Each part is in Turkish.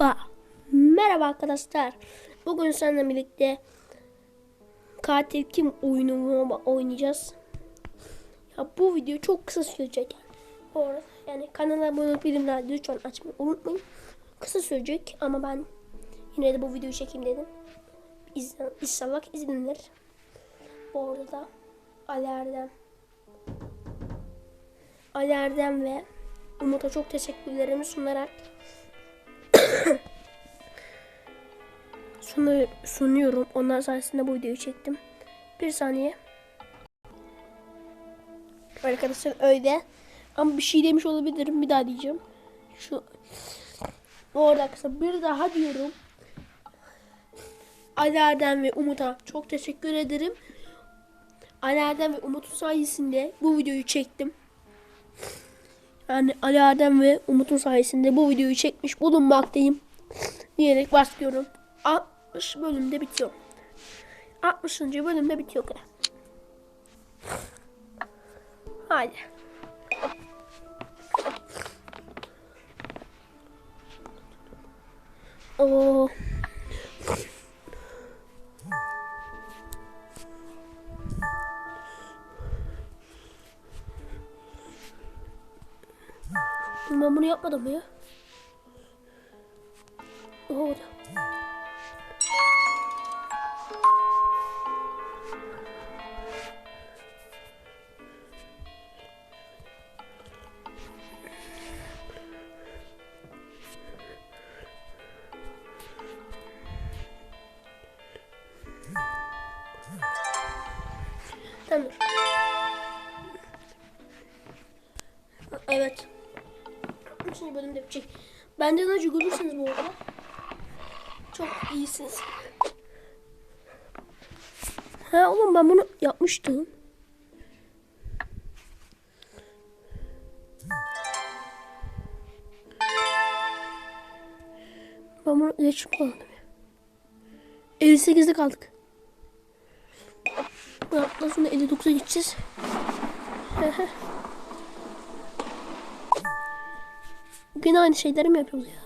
Merhaba. Merhaba arkadaşlar. Bugün seninle birlikte Katil Kim oyununu oynayacağız. Ya bu video çok kısa sürecek. Bu arada yani kanala abone olup bildirimleri lütfen açmayı unutmayın. Kısa sürecek ama ben yine de bu videoyu çekeyim dedim. İzlen, inşallah izlenir. Bu arada Erdem Ali Erdem ve Umut'a çok teşekkürlerimi sunarak sunu, sunuyorum. Onlar sayesinde bu videoyu çektim. Bir saniye. Arkadaşlar öyle. Ama bir şey demiş olabilirim. Bir daha diyeceğim. Şu bu arada arkadaşlar bir daha diyorum. Ali ve Umut'a çok teşekkür ederim. Ali ve Umut'un sayesinde bu videoyu çektim. Yani Ali Adem ve Umut'un sayesinde bu videoyu çekmiş bulunmaktayım. Diyerek başlıyorum. 60 bölümde bitiyor. 60. bölümde bitiyor. Haydi. Oo. Ben bunu yapmadım mı ya? Oo. Tamam. Evet. 60. bölümde bitecek. Benden önce görürsünüz bu arada. Çok iyisiniz. Ha oğlum ben bunu yapmıştım. Ben bunu geç kullandım. 58'de kaldık. Bu yaptıktan sonra 59'a gideceğiz. Bugün aynı şeyleri mi yapıyoruz ya?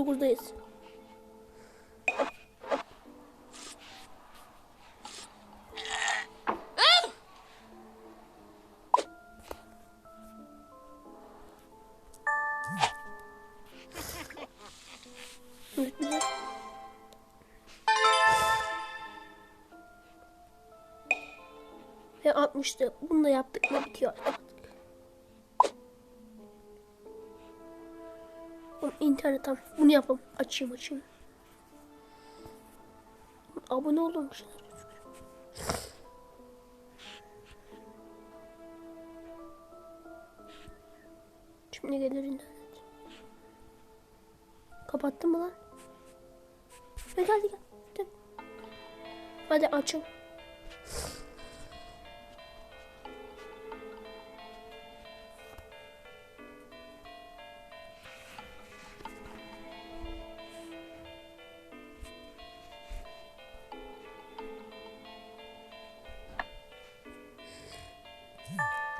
9'dayız. Ve 60'tı. Bunu da yaptık mı bitiyor. İnternetten bunu yapalım. Açayım açayım. Abone olun. Şimdi gelir internet. Kapattın mı lan? Hadi hadi gel. Hadi, açın.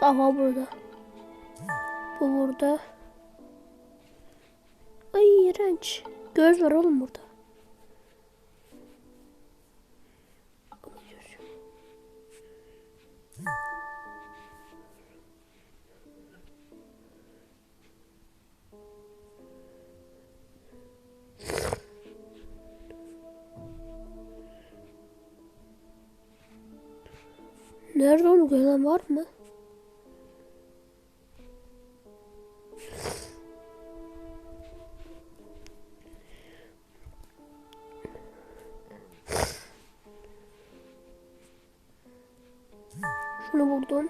Aha burada. Bu burada. Ay iğrenç. Göz var oğlum burada. Nerede onu gören var mı? Şunu vurdum.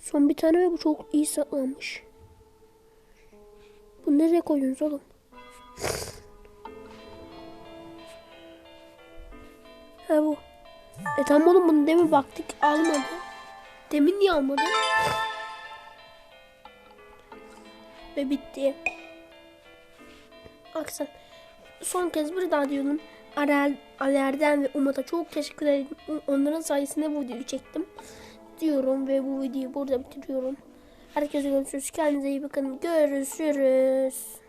Son bir tane ve bu çok iyi saklanmış. Bunu nereye koyuyorsunuz oğlum? Ha bu. E tamam oğlum bunu demin baktık almadı. Demin niye almadı? Ve bitti. Aksan. Son kez bir daha diyorum. Arel, Aler'den ve Umut'a çok teşekkür ederim. Onların sayesinde bu videoyu çektim. Diyorum ve bu videoyu burada bitiriyorum. Herkese görüşürüz. Kendinize iyi bakın. Görüşürüz.